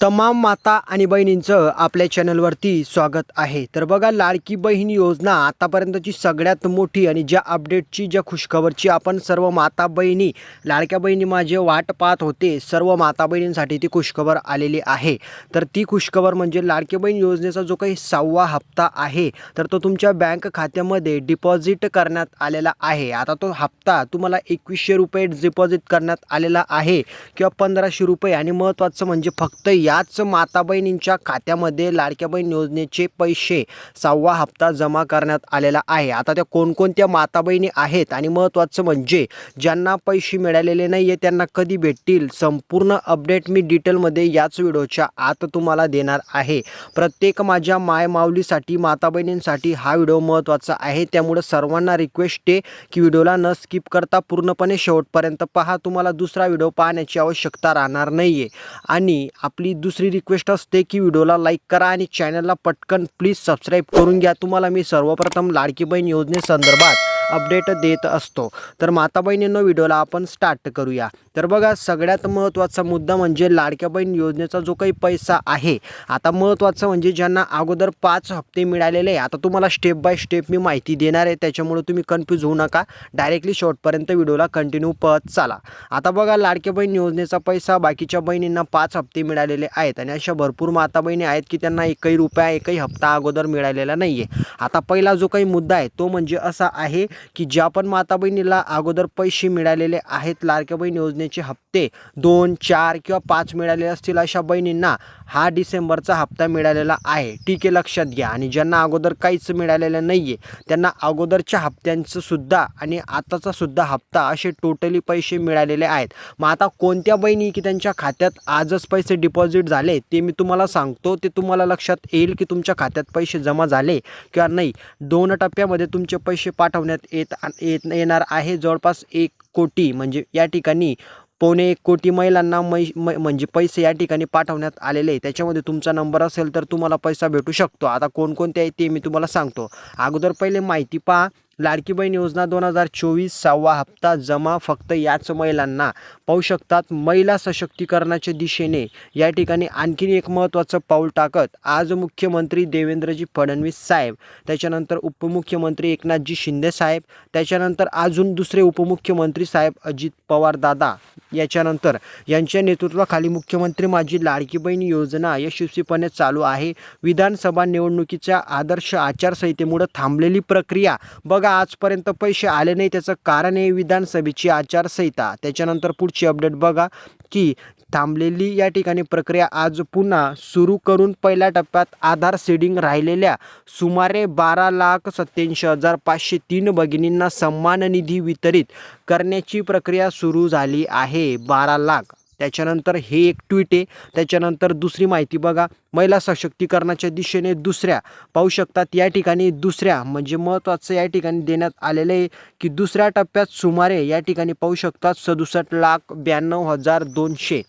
तमाम माता आणि बहिणींचं आपल्या चॅनलवरती स्वागत आहे. तर बघा लाडकी बहीण योजना आतापर्यंतची सगळ्यात मोठी आणि ज्या अपडेटची ज्या खुशखबरची आपण सर्व माता बहिणी लाडक्या बहिणी माझे वाट पाहत होते सर्व माता बहिणींसाठी ती खुशखबर आलेली आहे. तर ती खुशखबर म्हणजे लाडकी बहीण योजनेचा जो काही सहावा हप्ता आहे तर तो तुमच्या बँक खात्यामध्ये डिपॉझिट करण्यात आलेला आहे. आता तो हप्ता तुम्हाला एकवीसशे रुपये डिपॉझिट करण्यात आलेला आहे किंवा पंधराशे रुपये आणि महत्त्वाचं म्हणजे फक्त याच माता बहिणींच्या खात्यामध्ये लाडक्या बहीण योजनेचे पैसे सहावा हप्ता जमा करण्यात आलेला आहे. आता त्या कोणकोणत्या माता बहिणी आहेत आणि महत्त्वाचं म्हणजे ज्यांना पैसे मिळालेले नाही आहे त्यांना कधी भेटतील? संपूर्ण अपडेट मी डिटेलमध्ये याच व्हिडिओच्या आत तुम्हाला देणार आहे. प्रत्येक माझ्या माय माऊलीसाठी माता बहिणींसाठी हा व्हिडिओ महत्त्वाचा आहे. त्यामुळं सर्वांना रिक्वेस्ट आहे की व्हिडिओला न स्किप करता पूर्णपणे शेवटपर्यंत पहा. तुम्हाला दुसरा व्हिडिओ पाहण्याची आवश्यकता राहणार नाही आहे आणि आपली दुसरी रिक्वेस्ट असते की व्हिडिओला लाईक करा आणि चॅनलला पटकन प्लीज सबस्क्राईब करून घ्या. तुम्हाला मी सर्वप्रथम लाडकी बहीण योजनेसंदर्भात अपडेट देत असतो. तर माता बहिणींनो व्हिडिओला आपण स्टार्ट करूया. तर बघा सगळ्यात महत्त्वाचा मुद्दा म्हणजे लाडक्या बहीण योजनेचा जो काही पैसा आहे आता महत्त्वाचं म्हणजे ज्यांना अगोदर पाच हप्ते मिळालेले आहे आता तुम्हाला स्टेप बाय स्टेप मी माहिती देणार आहे त्याच्यामुळे तुम्ही कन्फ्यूज होऊ नका. डायरेक्टली शॉर्टपर्यंत व्हिडिओला कंटिन्यू पत चाला. आता बघा लाडक्या बहीण योजनेचा पैसा बाकीच्या बहिणींना पाच हप्ते मिळालेले आहेत आणि अशा भरपूर माता बहिणी आहेत की त्यांना एकही रुपया एकही हप्ता अगोदर मिळालेला नाही आहे आता पहिला जो काही मुद्दा आहे तो म्हणजे असा आहे की ज्या पण माता बहिणीला अगोदर पैसे मिळालेले आहेत लाडक्या बहीण योजनेचे हप्ते दोन चार किंवा पाच मिळालेले असतील अशा बहिणींना हा डिसेंबरचा हप्ता मिळालेला आहे. ठीक आहे लक्षात घ्या. आणि ज्यांना अगोदर काहीच मिळालेलं नाही आहे त्यांना अगोदरच्या हप्त्यांचं सुद्धा आणि आताचा सुद्धा हप्ता असे टोटली पैसे मिळालेले आहेत. मग आता कोणत्या बहिणी की त्यांच्या खात्यात आजच पैसे डिपॉझिट झाले ते मी तुम्हाला सांगतो. ते तुम्हाला लक्षात येईल की तुमच्या खात्यात पैसे जमा झाले किंवा नाही. दोन टप्प्यामध्ये तुमचे पैसे पाठवण्यात येत येत येणार आहे. जवळपास एक कोटी म्हणजे या ठिकाणी पावणे एक कोटी महिलांना मै मै म्हणजे पैसे या ठिकाणी पाठवण्यात आलेले आहे त्याच्यामध्ये तुमचा नंबर असेल तर तुम्हाला पैसा भेटू शकतो. आता कोणकोणते आहे ते मी तुम्हाला सांगतो. अगोदर पहिले माहिती पहा. लाडकी बहीण योजना दोन हजार चोवीस सहावा हप्ता जमा फक्त याच महिलांना पाहू शकतात. महिला सशक्तीकरणाच्या दिशेने या ठिकाणी आणखीन एक महत्त्वाचं पाऊल टाकत आज मुख्यमंत्री देवेंद्रजी फडणवीस साहेब त्याच्यानंतर उपमुख्यमंत्री एकनाथजी शिंदे साहेब त्याच्यानंतर अजून दुसरे उपमुख्यमंत्री साहेब अजित पवार दादा याच्यानंतर यांच्या नेतृत्वाखाली मुख्यमंत्री माझी लाडकी बहीण योजना यशस्वीपणे चालू आहे. विधानसभा निवडणुकीच्या आदर्श आचारसंहितेमुळे थांबलेली प्रक्रिया बघा. आजपर्यंत पैसे आले नाही? त्याचं कारण आहे विधानसभेची आचारसंहिता. त्याच्यानंतर पुढची अपडेट बघा की थांबलेली या ठिकाणी प्रक्रिया आज पुन्हा सुरू करून पहिल्या टप्प्यात आधार सीडिंग राहिलेल्या सुमारे बारा लाख सत्त्याऐंशी हजार पाचशे तीन भगिनींना सन्मान निधी वितरित करण्याची प्रक्रिया सुरू झाली आहे. बारा लाख त्याच्यानंतर हे एक ट्विट आहे. त्याच्यानंतर दुसरी माहिती बघा. महिला सशक्तीकरणाच्या दिशेने दुसऱ्या. पाहू शकतात या ठिकाणी दुसऱ्या. म्हणजे महत्त्वाचं या ठिकाणी देण्यात आलेलं आहे की दुसऱ्या टप्प्यात सुमारे या ठिकाणी पाहू शकतात सदुसष्ट लाख ब्याण्णव हजार दोनशे.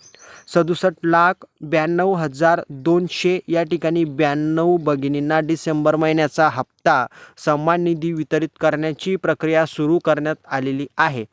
सदुसष्ट लाख ब्याण्णव हजार दोनशे या ठिकाणी ब्याण्णव भगिनींना डिसेंबर महिन्याचा हप्ता. सन्मान निधी वितरित करण्याची प्रक्रिया सुरू करण्यात आलेली आहे.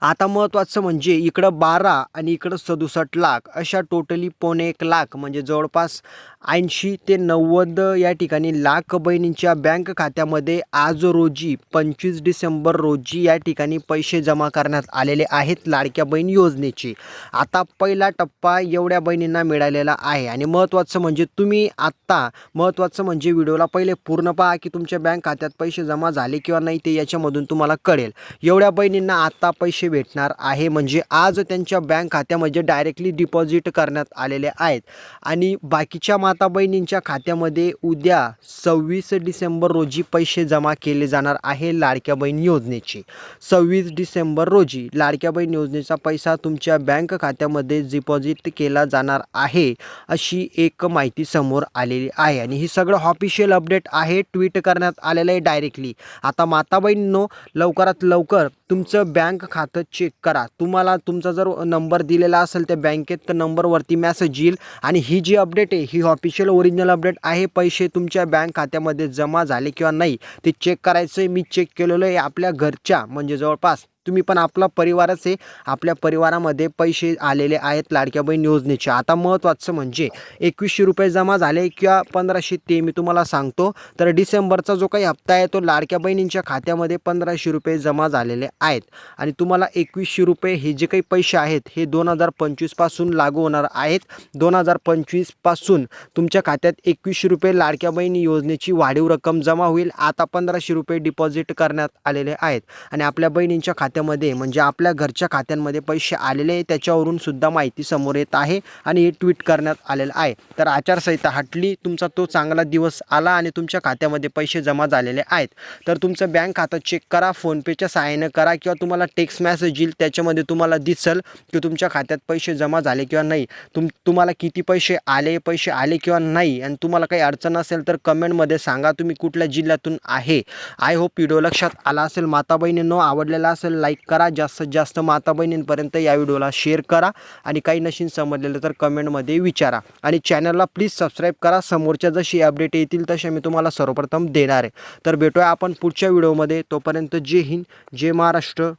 आता महत्त्वाचं म्हणजे इकडं बारा आणि इकडं सदुसष्ट लाख अशा टोटली पावणे एक लाख म्हणजे जवळपास ऐंशी ते नव्वद या ठिकाणी लाख बहिणींच्या बँक खात्यामध्ये आज रोजी पंचवीस डिसेंबर रोजी या ठिकाणी पैसे जमा करण्यात आलेले आहेत लाडक्या बहीण योजनेचे. आता पहिला टप्पा एवढ्या बहिणींना मिळालेला आहे. आणि महत्त्वाचं म्हणजे तुम्ही आत्ता महत्त्वाचं म्हणजे व्हिडिओला पहिले पूर्ण पहा की तुमच्या बँक खात्यात पैसे जमा झाले किंवा नाही ते याच्यामधून तुम्हाला कळेल. एवढ्या बहिणींना आत्ता पैसे भेटणार आहे म्हणजे आज त्यांच्या बँक खात्यामध्ये डायरेक्टली डिपॉझिट करण्यात आलेले आहेत. आणि बाकीच्या माता बहिणींच्या खात्यामध्ये उद्या सव्वीस डिसेंबर रोजी पैसे जमा केले जाणार आहे लाडक्या बहीण योजनेचे. सव्वीस डिसेंबर रोजी लाडक्या बहीण योजनेचा पैसा तुमच्या बँक खात्यामध्ये डिपॉझिट केला जाणार आहे अशी एक माहिती समोर आलेली आहे. आणि ही सगळं ऑफिशियल अपडेट आहे. ट्विट करण्यात आलेलं आहे डायरेक्टली आता माता बहिणींनो लवकरात लवकर तुमचं बँक खातं चेक करा. तुम्हाला तुमचा जर नंबर दिलेला असेल त्या बँकेत तर नंबरवरती मॅसेज येईल. आणि ही जी अपडेट आहे ही ऑफिशियल ओरिजिनल अपडेट आहे. पैसे तुमच्या बँक खात्यामध्ये जमा झाले किंवा नाही ते चेक करायचं आहे मी चेक केलेलं आहे आपल्या घरच्या म्हणजे जवळपास तुम्ही पण आपला परिवारच आहे. आपल्या परिवारामध्ये पैसे आलेले आहेत लाडक्या बहीण योजनेचे. आता महत्त्वाचं म्हणजे एकवीसशे रुपये जमा झाले किंवा पंधराशे ते मी तुम्हाला सांगतो. तर डिसेंबरचा जो काही हप्ता आहे तो लाडक्या बहिणींच्या खात्यामध्ये पंधराशे रुपये जमा झालेले आहेत. आणि तुम्हाला एकवीसशे रुपये हे जे काही पैसे आहेत हे दोन हजार पंचवीसपासून लागू होणार आहेत. दोन हजार पंचवीसपासून तुमच्या खात्यात एकवीसशे रुपये लाडक्या बहिणी योजनेची वाढीव रक्कम जमा होईल. आता पंधराशे रुपये डिपॉझिट करण्यात आलेले आहेत. आणि आपल्या बहिणींच्या खात्यामध्ये म्हणजे आपल्या घरच्या खात्यांमध्ये पैसे आलेले आहे त्याच्यावरून सुद्धा माहिती समोर येत आहे आणि हे ट्विट करण्यात आलेलं आहे. तर आचारसंहिता हटली तुमचा तो चांगला दिवस आला आणि तुमच्या खात्यामध्ये पैसे जमा झालेले आहेत. तर तुमचं बँक खातं चेक करा फोनपेच्या सहाय्यानं करा किंवा तुम्हाला टेक्स्ट मॅसेज येईल त्याच्यामध्ये तुम्हाला दिसेल की तुमच्या खात्यात पैसे जमा झाले किंवा नाही. तुम तुम्हाला किती पैसे आले पैसे आले किंवा नाही आणि तुम्हाला काही अडचण असेल तर कमेंटमध्ये सांगा तुम्ही कुठल्या जिल्ह्यातून आहे. आय होप व्हिडिओ लक्षात आला असेल. माता बहिणींनो आवडलेला असेल लाईक करा. जास्तीत जास्त माता बहिणींपर्यंत या व्हिडिओला शेअर करा. आणि काही नशीन समजलेलं तर कमेंटमध्ये विचारा. आणि चॅनलला प्लीज सबस्क्राईब करा. समोरच्या जशी अपडेट येतील तशा मी तुम्हाला सर्वप्रथम देणार आहे. तर भेटूया आपण पुढच्या व्हिडिओमध्ये. तोपर्यंत जय हिंद जय महाराष्ट्र.